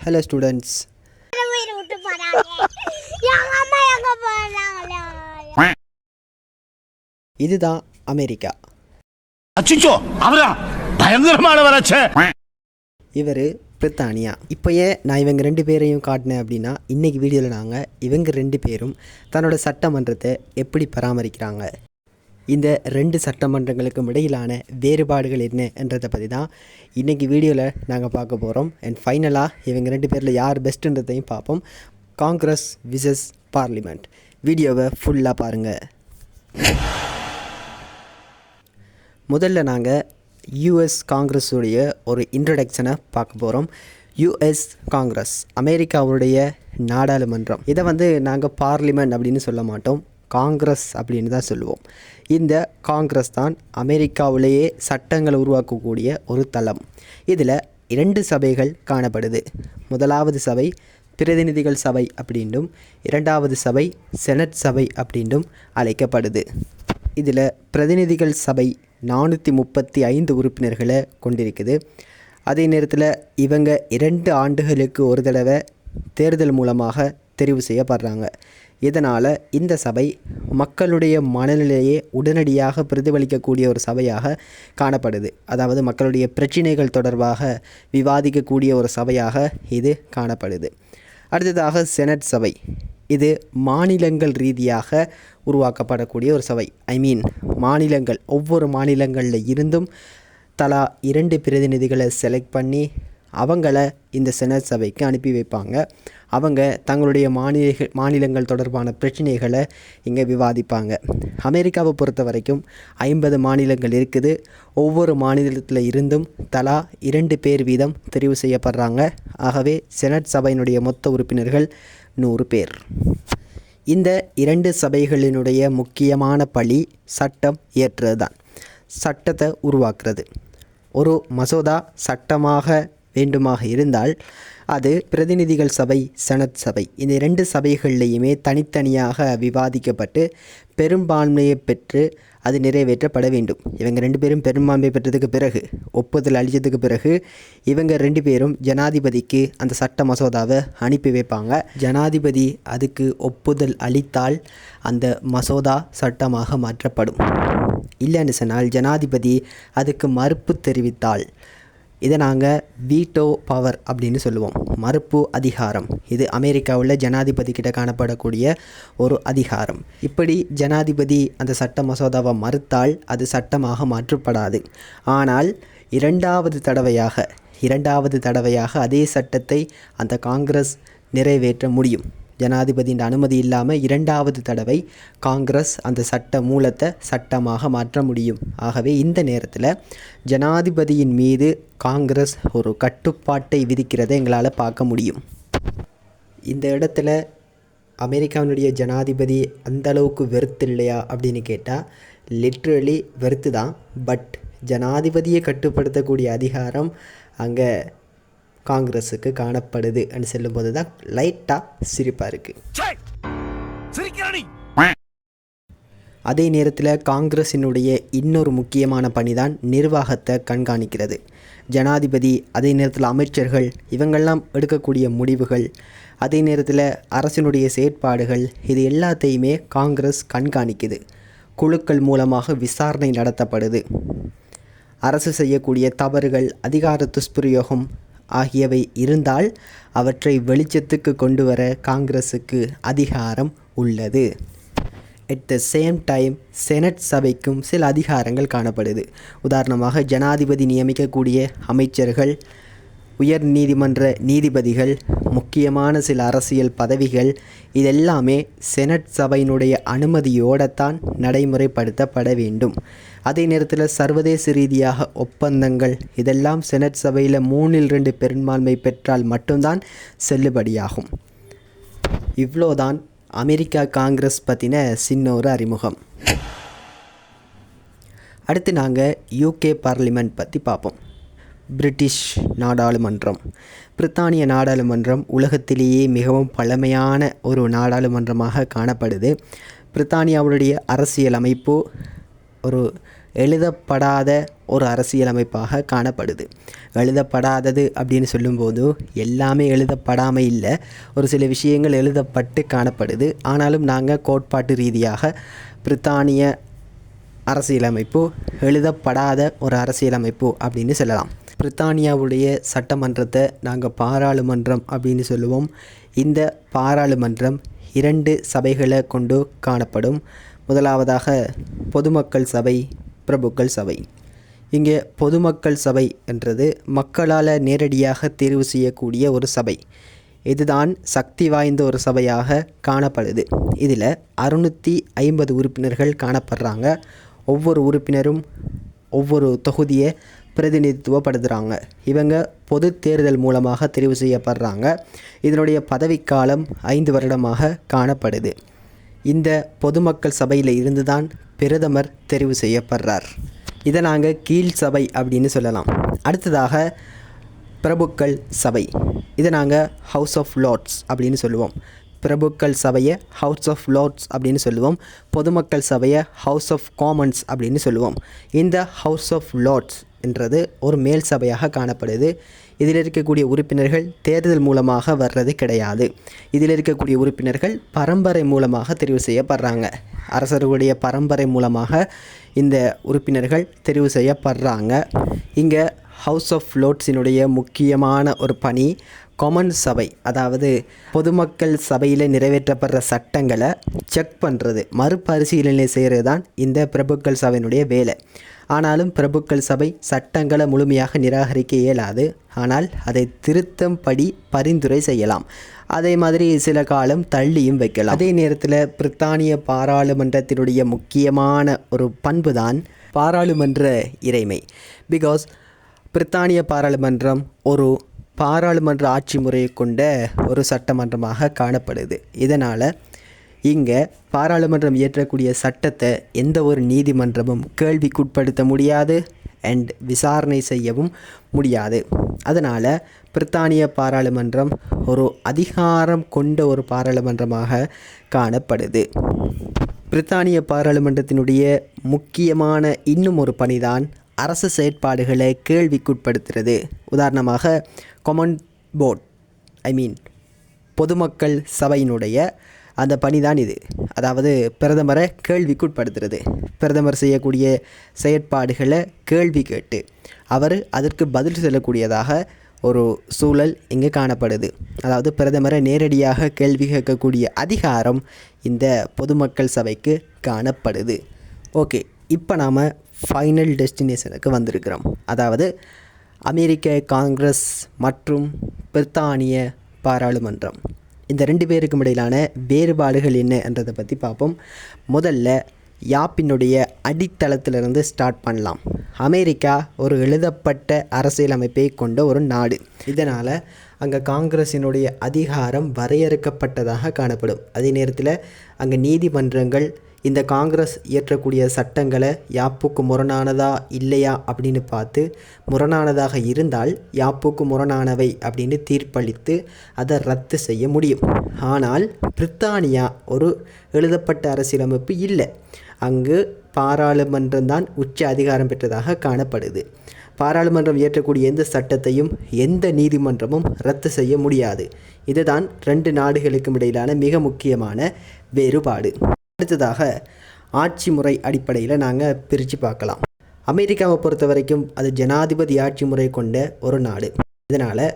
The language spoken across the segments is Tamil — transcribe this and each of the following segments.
ஹலோ ஸ்டூடெண்ட்ஸ் இதுதான் அமெரிக்கா. அச்சிச்சோ அவரா? பயங்கரமான வராச்சே இவர் பிரித்தானியா. இப்போ ஏன் நான் இவங்க ரெண்டு பேரையும் காட்டினேன் அப்படின்னா இன்றைக்கி வீடியோவில் நாங்கள் இவங்க ரெண்டு பேரும் தன்னோட சட்டமன்றத்தை எப்படி பராமரிக்கிறாங்க. இந்த ரெண்டு சட்டமன்றங்களுக்கும் இடையிலான வேறுபாடுகள் என்ன என்றதை பற்றி தான் இன்றைக்கி வீடியோவில் நாங்கள் பார்க்க போகிறோம் அண்ட் ஃபைனலாக இவங்க ரெண்டு பேரில் யார் பெஸ்ட்டுன்றதையும் பார்ப்போம். காங்கிரஸ் விசஸ் பார்லிமெண்ட் வீடியோவை ஃபுல்லாக பாருங்கள் முதல்ல நாங்கள் யூஎஸ் காங்கிரஸுடைய ஒரு இன்ட்ரடக்ஷனை பார்க்க போகிறோம் யூஎஸ் காங்கிரஸ் அமெரிக்காவுடைய நாடாளுமன்றம். இதை வந்து நாங்கள் பார்லிமெண்ட் அப்படின்னு சொல்ல மாட்டோம். காங்கிரஸ் அப்படின்னு தான் சொல்லுவோம். இந்த காங்கிரஸ் தான் அமெரிக்காவிலேயே சட்டங்களை உருவாக்கக்கூடிய ஒரு தளம். இதில் இரண்டு சபைகள் காணப்படுது. முதலாவது சபை பிரதிநிதிகள் சபை அப்படின்றும் இரண்டாவது சபை செனட் சபை அப்படின்றும் அழைக்கப்படுது. இதில் பிரதிநிதிகள் சபை நானூற்றி முப்பத்தி ஐந்து உறுப்பினர்களை கொண்டிருக்குது. அதே நேரத்தில் இவங்க இரண்டு ஆண்டுகளுக்கு ஒரு தடவை தேர்தல் மூலமாக தெரிவு செய்யப்படுறாங்க. இதனால் இந்த சபை மக்களுடைய மனநிலையை உடனடியாக பிரதிபலிக்கக்கூடிய ஒரு சபையாக காணப்படுது. அதாவது மக்களுடைய பிரச்சினைகள் தொடர்பாக விவாதிக்கக்கூடிய ஒரு சபையாக இது காணப்படுது. அடுத்ததாக செனட் சபை. இது மாநிலங்கள் ரீதியாக உருவாக்கப்படக்கூடிய ஒரு சபை. ஐ மீன் மாநிலங்கள். ஒவ்வொரு மாநிலங்களில் இருந்தும் தலா இரண்டு பிரதிநிதிகளை செலக்ட் பண்ணி அவங்கள இந்த செனட் சபைக்கு அனுப்பி வைப்பாங்க. அவங்க தங்களுடைய மாநில மாநிலங்கள் தொடர்பான பிரச்சனைகளை இங்கே விவாதிப்பாங்க. அமெரிக்காவை பொறுத்த வரைக்கும் ஐம்பது மாநிலங்கள் இருக்குது. ஒவ்வொரு மாநிலத்தில் இருந்தும் தலா இரண்டு பேர் வீதம் தெரிவு செய்யப்படுறாங்க. ஆகவே செனட் சபையினுடைய மொத்த உறுப்பினர்கள் நூறு பேர். இந்த இரண்டு சபைகளினுடைய முக்கியமான பழி சட்டம் இயற்றுறது தான் சட்டத்தை உருவாக்குறது. ஒரு மசோதா சட்டமாக வேண்டுமாக இருந்தால் அது பிரதிநிதிகள் சபை செனட் சபை. இந்த இரண்டு சபைகள்லையுமே தனித்தனியாக விவாதிக்கப்பட்டு பெரும்பான்மையை பெற்று அது நிறைவேற்றப்பட வேண்டும். இவங்க ரெண்டு பேரும் பெரும்பான்மை பெற்றதுக்கு பிறகு ஒப்புதல் அளித்ததுக்கு பிறகு இவங்க ரெண்டு பேரும் ஜனாதிபதிக்கு அந்த சட்ட மசோதாவை அனுப்பி வைப்பாங்க. ஜனாதிபதி அதுக்கு ஒப்புதல் அளித்தால் அந்த மசோதா சட்டமாக மாற்றப்படும். இல்லைன்னு சொன்னால் ஜனாதிபதி அதுக்கு மறுப்பு தெரிவித்தால் இதை நாங்கள் வீட்டோ பவர் அப்படின்னு சொல்லுவோம். மறுப்பு அதிகாரம். இது அமெரிக்காவில் ஜனாதிபதி கிட்ட காணப்படக்கூடிய ஒரு அதிகாரம். இப்படி ஜனாதிபதி அந்த சட்ட மசோதாவை மறுத்தால் அது சட்டமாக மாற்றப்படாது. ஆனால் இரண்டாவது தடவையாக இரண்டாவது தடவையாக அதே சட்டத்தை அந்த காங்கிரஸ் நிறைவேற்ற முடியும். ஜனாதிபதியின் அனுமதி இல்லாமல் இரண்டாவது தடவை காங்கிரஸ் அந்த சட்ட மூலத்தை சட்டமாக மாற்ற முடியும். ஆகவே இந்த நேரத்தில் ஜனாதிபதியின் மீது காங்கிரஸ் ஒரு கட்டுப்பாட்டை விதிக்கிறதை எங்களால் பார்க்க முடியும். இந்த இடத்துல அமெரிக்காவினுடைய ஜனாதிபதி அந்த அளவுக்கு வெறுத்து இல்லையா அப்படின்னு கேட்டால் லிட்ரலி வெறுத்து தான் பட் ஜனாதிபதியை கட்டுப்படுத்தக்கூடிய அதிகாரம் அங்கே காங்கிரஸுக்கு காணப்படுது அப்படின்னு சொல்லும்போது தான் லைட்டாக சிரிப்பாக இருக்குது அதே நேரத்தில் காங்கிரஸினுடைய இன்னொரு முக்கியமான பணி தான் நிர்வாகத்தை கண்காணிக்கிறது. ஜனாதிபதி அதே நேரத்தில் அமைச்சர்கள் இவங்கெல்லாம் எடுக்கக்கூடிய முடிவுகள் அதே நேரத்தில் அரசினுடைய செயற்பாடுகள் இது எல்லாத்தையுமே காங்கிரஸ் கண்காணிக்குது. குழுக்கள் மூலமாக விசாரணை நடத்தப்படுது. அரசு செய்யக்கூடிய தவறுகள் அதிகார துஷ்பிரயோகம் ஆகியவை இருந்தால் அவற்றை வெளிச்சத்துக்கு கொண்டு வர காங்கிரஸுக்கு அதிகாரம் உள்ளது. At the same time senate சபைக்கும் சில அதிகாரங்கள் காணப்படுது. உதாரணமாக ஜனாதிபதி நியமிக்கக்கூடிய அமைச்சர்கள் உயர் நீதிமன்ற நீதிபதிகள் முக்கியமான சில அரசியல் பதவிகள் இதெல்லாமே செனட் சபையினுடைய அனுமதியோடத்தான் நடைமுறைப்படுத்தப்பட வேண்டும். அதே நேரத்தில் சர்வதேச ரீதியாக ஒப்பந்தங்கள் இதெல்லாம் செனட் சபையில் மூணில் ரெண்டு பெரும்பான்மை பெற்றால் மட்டும்தான் செல்லுபடியாகும். இவ்வளோதான் அமெரிக்கா காங்கிரஸ் பற்றின சின்ன ஒரு அறிமுகம். அடுத்து நாங்கள் யூகே பார்லிமெண்ட் பற்றி பார்ப்போம் பிரிட்டிஷ் நாடாளுமன்றம். பிரித்தானிய நாடாளுமன்றம் உலகத்திலேயே மிகவும் பழமையான ஒரு நாடாளுமன்றமாக காணப்படுது. பிரித்தானியாவுடைய அரசியல் அமைப்பு ஒரு எழுதப்படாத ஒரு அரசியலமைப்பாக காணப்படுது. எழுதப்படாதது அப்படின்னு சொல்லும்போது எல்லாமே எழுதப்படாமல் இல்லை. ஒரு சில விஷயங்கள் எழுதப்பட்டு காணப்படுது. ஆனாலும் நாங்கள் கோட்பாட்டு ரீதியாக பிரித்தானிய அரசியலமைப்பு எழுதப்படாத ஒரு அரசியலமைப்பு அப்படின்னு சொல்லலாம். பிரித்தானியாவுடைய சட்டமன்றத்தை நாங்கள் பாராளுமன்றம் அப்படின்னு சொல்லுவோம். இந்த பாராளுமன்றம் இரண்டு சபைகளை கொண்டு காணப்படும். முதலாவதாக பொதுமக்கள் சபை பிரபுக்கள் சபை. இங்கே பொதுமக்கள் சபை என்றது மக்களால் நேரடியாக தேர்வு செய்யக்கூடிய ஒரு சபை. இதுதான் சக்தி வாய்ந்த ஒரு சபையாக காணப்படுது. இதில் அறுநூற்றி ஐம்பது உறுப்பினர்கள் காணப்படுறாங்க. ஒவ்வொரு உறுப்பினரும் ஒவ்வொரு தொகுதியை பிரதிநிதித்துவப்படுத்துகிறாங்க இவங்க பொது தேர்தல் மூலமாக தெரிவு செய்யப்படுறாங்க. இதனுடைய பதவிக்காலம் ஐந்து வருடமாக காணப்படுது. இந்த பொதுமக்கள் சபையில் இருந்து தான் பிரதமர் தெரிவு செய்யப்படுறார். இதை நாங்கள் கீழ் சபை அப்படின்னு சொல்லலாம். அடுத்ததாக பிரபுக்கள் சபை. இதை நாங்கள் ஹவுஸ் ஆஃப் லார்ட்ஸ் அப்படின்னு சொல்லுவோம். பிரபுக்கள் சபையை ஹவுஸ் ஆஃப் லார்ட்ஸ் அப்படின்னு சொல்லுவோம். பொதுமக்கள் சபையை ஹவுஸ் ஆஃப் காமன்ஸ் அப்படின்னு சொல்லுவோம். இந்த ஹவுஸ் ஆஃப் லார்ட்ஸ் என்றது ஒரு மேல் சபையாக காணப்படுது. இதில் இருக்கக்கூடிய உறுப்பினர்கள் தேர்தல் மூலமாக வர்றது கிடையாது. இதில் இருக்கக்கூடிய உறுப்பினர்கள் பரம்பரை மூலமாக தெரிவு செய்யப்படுறாங்க. அரசர்களுடைய பரம்பரை மூலமாக இந்த உறுப்பினர்கள் தெரிவு செய்யப்படுறாங்க. இங்கே ஹவுஸ் ஆஃப் லோட்ஸினுடைய முக்கியமான ஒரு பணி காமன் சபை அதாவது பொதுமக்கள் சபையில் நிறைவேற்றப்படுற சட்டங்களை செக் பண்ணுறது மறுபரிசீலனை செய்கிறது தான் இந்த பிரபுக்கள் சபையினுடைய வேலை. ஆனாலும் பிரபுக்கள் சபை சட்டங்களை முழுமையாக நிராகரிக்க இயலாது. ஆனால் அதை திருத்தம்படி பரிந்துரை செய்யலாம். அதே மாதிரி சில காலம் தள்ளியும் வைக்கலாம். அதே நேரத்தில் பிரித்தானிய பாராளுமன்றத்தினுடைய முக்கியமான ஒரு பண்பு தான் பாராளுமன்ற இறைமை. பிகாஸ் பிரித்தானிய பாராளுமன்றம் ஒரு பாராளுமன்ற ஆட்சி முறையை கொண்ட ஒரு சட்டமன்றமாக காணப்படுது. இதனால் இங்கே பாராளுமன்றம் இயற்றக்கூடிய சட்டத்தை எந்த ஒரு நீதிமன்றமும் கேள்விக்குட்படுத்த முடியாது அண்ட் விசாரணை செய்யவும் முடியாது. அதனால் பிரித்தானிய பாராளுமன்றம் ஒரு அதிகாரம் கொண்ட ஒரு பாராளுமன்றமாக காணப்படுது. பிரித்தானிய பாராளுமன்றத்தினுடைய முக்கியமான இன்னும் ஒரு பணிதான் அரசு செயற்பாடுகளை கேள்விக்குட்படுத்துறது. உதாரணமாக கொமன் போர்ட் ஐ மீன் பொதுமக்கள் சபையினுடைய அந்த பணிதான் இது. அதாவது பிரதமரை கேள்விக்குட்படுத்துறது. பிரதமர் செய்யக்கூடிய செயற்பாடுகளை கேள்வி கேட்டு அவர் அதற்கு பதில் சொல்லக்கூடியதாக ஒரு சூழல் இங்கே காணப்படுது. அதாவது பிரதமரை நேரடியாக கேள்வி கேட்கக்கூடிய அதிகாரம் இந்த பொதுமக்கள் சபைக்கு காணப்படுது. ஓகே இப்போ நாம் ஃபைனல் டெஸ்டினேஷனுக்கு வந்திருக்கிறோம். அதாவது அமெரிக்க காங்கிரஸ் மற்றும் பிரித்தானிய பாராளுமன்றம். இந்த ரெண்டு பேருக்கும் இடையிலான வேறுபாடுகள் என்ன என்றதை பற்றி பார்ப்போம். முதல்ல யாப்பினுடைய அடித்தளத்திலிருந்து ஸ்டார்ட் பண்ணலாம். அமெரிக்கா ஒரு எழுதப்பட்ட அரசியலமைப்பை கொண்ட ஒரு நாடு. இதனால் அங்கே காங்கிரஸினுடைய அதிகாரம் வரையறுக்கப்பட்டதாக காணப்படும். அதே நேரத்தில் அங்கே நீதிமன்றங்கள் இந்த காங்கிரஸ் இயற்றக்கூடிய சட்டங்களை யாப்புக்கு முரணானதா இல்லையா அப்படின்னு பார்த்து முரணானதாக இருந்தால் யாப்புக்கு முரணானவை அப்படின்னு தீர்ப்பளித்து அதை ரத்து செய்ய முடியும். ஆனால் பிரித்தானியா ஒரு எழுதப்பட்ட அரசியலமைப்பு இல்லை. அங்கு பாராளுமன்றம் தான் உச்ச அதிகாரம் பெற்றதாக காணப்படுது. பாராளுமன்றம் இயற்றக்கூடிய எந்த சட்டத்தையும் எந்த நீதிமன்றமும் ரத்து செய்ய முடியாது. இதுதான் ரெண்டு நாடுகளுக்கும் இடையிலான மிக முக்கியமான வேறுபாடு. அடுத்ததாக ஆட்சி முறை அடிப்படையில் நாங்கள் பிரித்து பார்க்கலாம். அமெரிக்காவை பொறுத்த வரைக்கும் அது ஜனாதிபதி ஆட்சி முறை கொண்ட ஒரு நாடு. இதனால்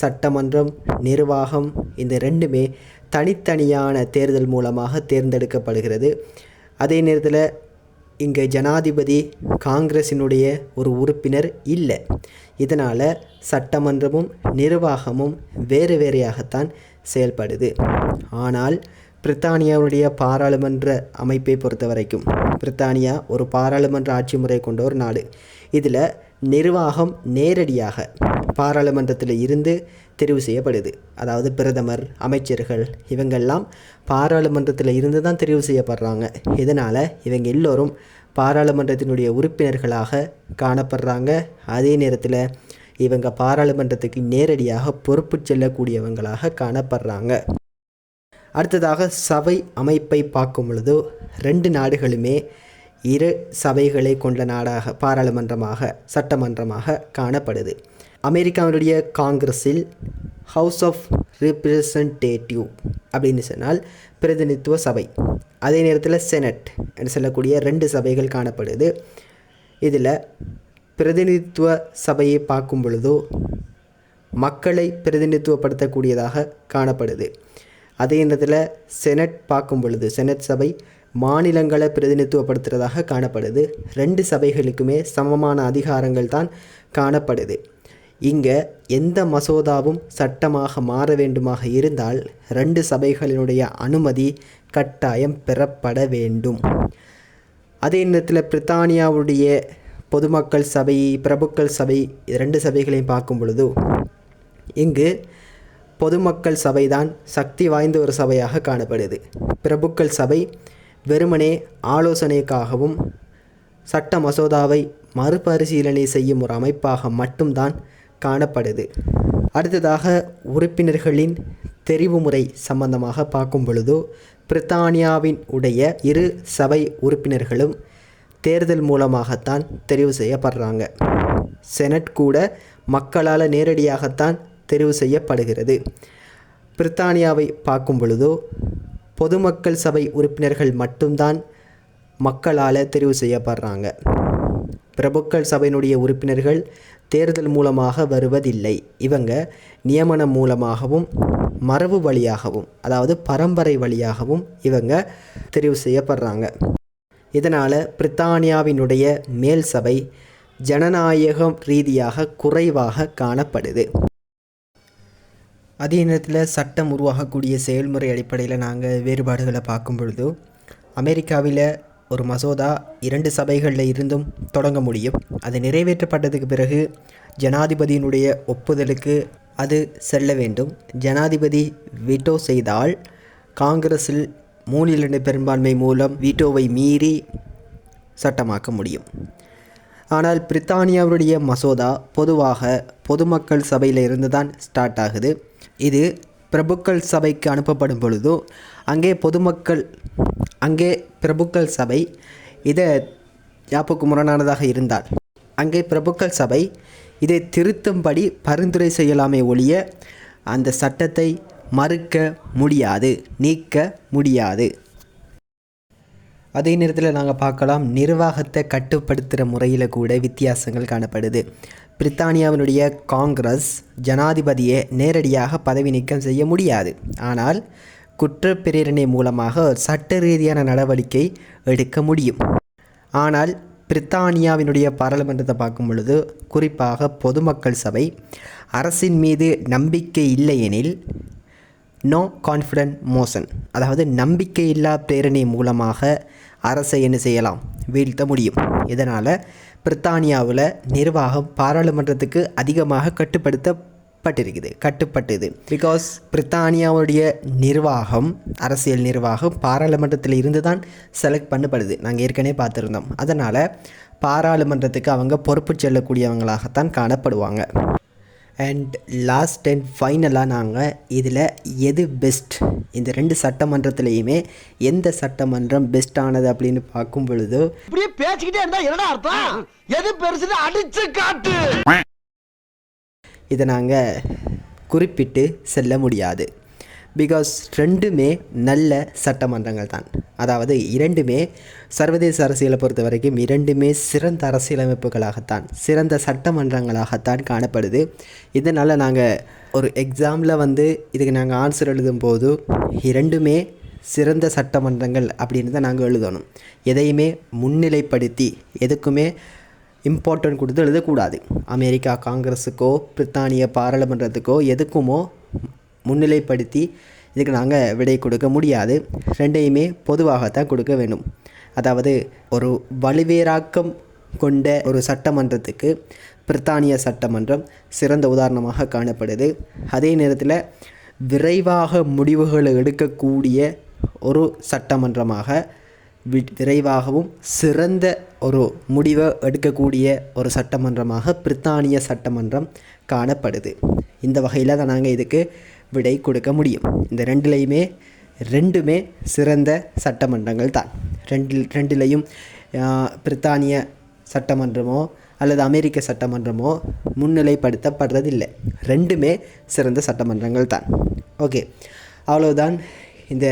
சட்டமன்றம் நிர்வாகம் இந்த ரெண்டுமே தனித்தனியான தேர்தல் மூலமாக தேர்ந்தெடுக்கப்படுகிறது. அதே நேரத்தில் இங்கே ஜனாதிபதி காங்கிரஸினுடைய ஒரு உறுப்பினர் இல்லை. இதனால் சட்டமன்றமும் நிர்வாகமும் வேறு வேறையாகத்தான் செயல்படுது. ஆனால் பிரித்தானியாவுடைய பாராளுமன்ற அமைப்பை பொறுத்த வரைக்கும் பிரித்தானியா ஒரு பாராளுமன்ற ஆட்சி முறை கொண்ட ஒரு நாடு. இதில் நிர்வாகம் நேரடியாக பாராளுமன்றத்தில் இருந்து தெரிவு செய்யப்படுது. அதாவது பிரதமர் அமைச்சர்கள் இவங்கெல்லாம் பாராளுமன்றத்தில் இருந்து தான் தெரிவு செய்யப்படுறாங்க. இதனால் இவங்க எல்லோரும் பாராளுமன்றத்தினுடைய உறுப்பினர்களாக காணப்படுறாங்க. அதே நேரத்தில் இவங்க பாராளுமன்றத்துக்கு நேரடியாக பொறுப்பு செல்லக்கூடியவங்களாக காணப்படுறாங்க. அடுத்ததாக சபை அமைப்பை பார்க்கும் பொழுது ரெண்டு நாடுகளுமே இரு சபைகளை கொண்ட நாடாக பாராளுமன்றமாக சட்டமன்றமாக காணப்படுது. அமெரிக்காவினுடைய காங்கிரஸில் ஹவுஸ் ஆஃப் ரிப்ரசன்டேட்டிவ் அப்படின்னு சொன்னால் பிரதிநிதித்துவ சபை. அதே நேரத்தில் செனட் என்று சொல்லக்கூடிய ரெண்டு சபைகள் காணப்படுது. இதில் பிரதிநிதித்துவ சபையை பார்க்கும் பொழுதோ மக்களை பிரதிநிதித்துவப்படுத்தக்கூடியதாக காணப்படுது. அதே நேரத்தில் செனட் பார்க்கும் பொழுது செனட் சபை மாநிலங்களை பிரதிநிதித்துவப்படுத்துகிறதாக காணப்படுது. ரெண்டு சபைகளுக்குமே சமமான அதிகாரங்கள் தான் காணப்படுது. இங்கே எந்த மசோதாவும் சட்டமாக மாற வேண்டுமாக இருந்தால் ரெண்டு சபைகளினுடைய அனுமதி கட்டாயம் பெறப்பட வேண்டும். அதே நேரத்தில் பிரித்தானியாவுடைய பொதுமக்கள் சபை பிரபுக்கள் சபை ரெண்டு சபைகளையும் பார்க்கும் பொழுது இங்கு பொதுமக்கள் சபைதான் சக்தி வாய்ந்த ஒரு சபையாக காணப்படுது. பிரபுக்கள் சபை வெறுமனே ஆலோசனைக்காகவும் சட்ட மசோதாவை மறுபரிசீலனை செய்யும் ஒரு அமைப்பாக மட்டும்தான் காணப்படுது. அடுத்ததாக உறுப்பினர்களின் தெரிவு முறை சம்பந்தமாக பார்க்கும் பொழுது பிரித்தானியாவின் உடைய இரு சபை உறுப்பினர்களும் தேர்தல் மூலமாகத்தான் தெரிவு செய்யப்படுறாங்க. செனட் கூட மக்களால் நேரடியாகத்தான் தெரிவு செய்யப்படுகிறது. பிரித்தானியாவை பார்க்கும் பொழுதோ பொதுமக்கள் சபை உறுப்பினர்கள் மட்டும்தான் மக்களால் தெரிவு செய்யப்படுறாங்க. பிரபுக்கள் சபையினுடைய உறுப்பினர்கள் தேர்தல் மூலமாக வருவதில்லை. இவங்க நியமனம் மூலமாகவும் மரபு வழியாகவும் அதாவது பரம்பரை வழியாகவும் இவங்க தெரிவு செய்யப்படுறாங்க. இதனால் பிரித்தானியாவினுடைய மேல் சபை ஜனநாயகம் ரீதியாக குறைவாக காணப்படுது. அதே நேரத்தில் சட்டம் உருவாகக்கூடிய செயல்முறை அடிப்படையில் நாங்கள் வேறுபாடுகளை பார்க்கும் பொழுது அமெரிக்காவில் ஒரு மசோதா இரண்டு சபைகளில் இருந்தும் தொடங்க முடியும். அது நிறைவேற்றப்பட்டதுக்கு பிறகு ஜனாதிபதியினுடைய ஒப்புதலுக்கு அது செல்ல வேண்டும். ஜனாதிபதி வீட்டோ செய்தால் காங்கிரஸில் மூணில் பெரும்பான்மை மூலம் வீட்டோவை மீறி சட்டமாக்க முடியும். ஆனால் பிரித்தானியாவுடைய மசோதா பொதுவாக பொதுமக்கள் சபையில் இருந்து தான் ஸ்டார்ட் ஆகுது. இது பிரபுக்கள் சபைக்கு அனுப்பப்படும் பொழுதோ அங்கே பொதுமக்கள் அங்கே பிரபுக்கள் சபை இதை யாப்புக்கு முரணானதாக இருந்தால் அங்கே பிரபுக்கள் சபை இதை திருத்தும்படி பரிந்துரை செய்யலாமே ஒழிய அந்த சட்டத்தை மறுக்க முடியாது நீக்க முடியாது. அதே நேரத்தில் நாங்கள் பார்க்கலாம் நிர்வாகத்தை கட்டுப்படுத்துகிற முறையில் கூட வித்தியாசங்கள் காணப்படுது. பிரித்தானியாவினுடைய காங்கிரஸ் ஜனாதிபதியை நேரடியாக பதவி நீக்கம் செய்ய முடியாது. ஆனால் குற்றப்பிரேரணை மூலமாக சட்ட ரீதியான நடவடிக்கை எடுக்க முடியும். ஆனால் பிரித்தானியாவினுடைய பாராளுமன்றத்தை பார்க்கும் பொழுது குறிப்பாக பொதுமக்கள் சபை அரசின் மீது நம்பிக்கை இல்லையெனில் நோ கான்ஃபிடன்ட் மோஷன் அதாவது நம்பிக்கையில்லா பிரேரணை மூலமாக அரசை என்ன செய்யலாம்? வீழ்த்த முடியும். இதனால் பிரித்தானியாவில் நிர்வாகம் பாராளுமன்றத்துக்கு அதிகமாக கட்டுப்படுத்தப்பட்டிருக்குது. கட்டுப்பட்டது. பிகாஸ் பிரித்தானியாவுடைய நிர்வாகம் அரசியல் நிர்வாகம் பாராளுமன்றத்தில் இருந்து தான் செலக்ட் பண்ணப்படுது. நாங்கள் ஏற்கனவே பார்த்துருந்தோம். அதனால் பாராளுமன்றத்துக்கு அவங்க பொறுப்பு செல்லக்கூடியவங்களாகத்தான் காணப்படுவாங்க. அண்ட் லாஸ்ட் அண்ட் ஃபைனலாக நாங்கள் இதில் எது பெஸ்ட் இந்த ரெண்டு சட்டமன்றத்துலேயுமே எந்த சட்டமன்றம் பெஸ்ட்டானது அப்படின்னு பார்க்கும் பொழுது இப்படியே பேசிக்கிட்டே இருந்தா என்னடா அர்த்தம்? எது பெருசுன்னு அடிச்சு காட்டு. இதை நாங்கள் குறிப்பிட்டு செல்ல முடியாது. பிகாஸ் ரெண்டுமே நல்ல சட்டமன்றங்கள் தான் அதாவது இரண்டுமே சர்வதேச அரசியலை பொறுத்த வரைக்கும் இரண்டுமே சிறந்த அரசியலமைப்புகளாகத்தான் சிறந்த சட்டமன்றங்களாகத்தான் காணப்படுது. இதனால் நாங்கள் ஒரு எக்ஸாமில் வந்து இதுக்கு நாங்கள் ஆன்சர் எழுதும் போது இரண்டுமே சிறந்த சட்டமன்றங்கள் அப்படின்னு தான் நாங்கள் எழுதணும். எதையுமே முன்னிலைப்படுத்தி எதுக்குமே இம்பார்ட்டன்ட் கொடுத்து எழுதக்கூடாது. அமெரிக்கா காங்கிரஸுக்கோ பிரித்தானிய பாராளுமன்றத்துக்கோ எதுக்குமோ முன்னிலைப்படுத்தி இதுக்கு நாங்கள் விடை கொடுக்க முடியாது. ரெண்டையுமே பொதுவாகத்தான் கொடுக்க வேண்டும். அதாவது ஒரு வலுவேராக்கம் கொண்ட ஒரு சட்டமன்றத்துக்கு பிரித்தானிய சட்டமன்றம் சிறந்த உதாரணமாக காணப்படுது. அதே நேரத்தில் விரைவாக முடிவுகளை எடுக்கக்கூடிய ஒரு சட்டமன்றமாக வி- விரைவாகவும் சிறந்த ஒரு முடிவை எடுக்கக்கூடிய ஒரு சட்டமன்றமாக பிரித்தானிய சட்டமன்றம் காணப்படுது. இந்த வகையில் தான் நாங்கள் இதுக்கு விடை கொடுக்க முடியும். இந்த ரெண்டுலேயுமே ரெண்டுமே சிறந்த சட்டமன்றங்கள் தான். ரெண்டில் ரெண்டுலேயும் பிரித்தானிய சட்டமன்றமோ அல்லது அமெரிக்க சட்டமன்றமோ முன்னிலைப்படுத்தப்படுறதில்லை. ரெண்டுமே சிறந்த சட்டமன்றங்கள் தான். ஓகே. அவ்வளோதான் இந்த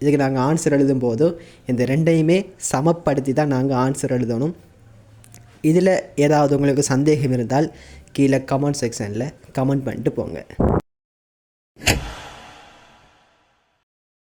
இதுக்கு நாங்கள் ஆன்சர் எழுதும் போது இந்த ரெண்டையுமே சமப்படுத்தி தான் நாங்கள் ஆன்சர் எழுதணும். இதில் ஏதாவது உங்களுக்கு சந்தேகம் இருந்தால் கீழே கமெண்ட் செக்ஷனில் கமெண்ட் பண்ணிட்டு போங்க.